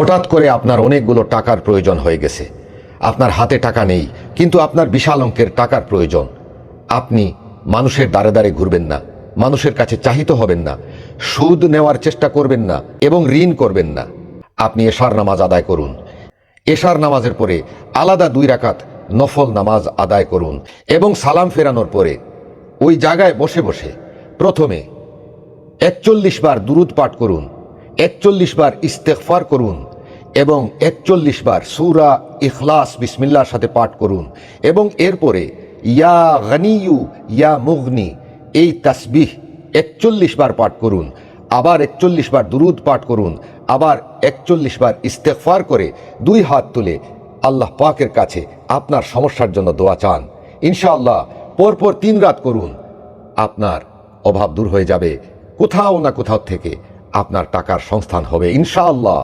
হঠাৎ করে আপনার অনেকগুলো টাকার প্রয়োজন হয়ে গেছে। আপনার হাতে টাকা নেই, কিন্তু আপনার বিশাল অঙ্কের টাকার প্রয়োজন। আপনি মানুষের দ্বারে দ্বারে ঘুরবেন না, মানুষের কাছে চাহিত হবেন না, সুদ নেওয়ার চেষ্টা করবেন না এবং ঋণ করবেন না। আপনি এশার নামাজ আদায় করুন। এশার নামাজের পরে আলাদা দুই রাকাত নফল নামাজ আদায় করুন এবং সালাম ফেরানোর পরে ওই জায়গায় বসে বসে প্রথমে একচল্লিশ বার দুরুদ পাঠ করুন। একচল্লিশ বার ইস্তেকফার করুন এবং একচল্লিশ বার সুরা ইখলাস বিসমিল্লার সাথে পাঠ করুন এবং এরপরে, ইয়া গনিয়ু, ইয়া মুগনি, এই তাসবিহ একচল্লিশ বার পাঠ করুন, আবার একচল্লিশ বার দুরুদ পাঠ করুন, আবার একচল্লিশ বার ইস্তেকফার করে দুই হাত তুলে আল্লাহ পাকের কাছে আপনার সমস্যার জন্য দোয়া চান। ইনশাআল্লাহ পরপর তিন রাত করুন, আপনার অভাব দূর হয়ে যাবে কোথাও না কোথাও থেকে। আপনার টাকার সংস্থান হবে ইনশাআল্লাহ।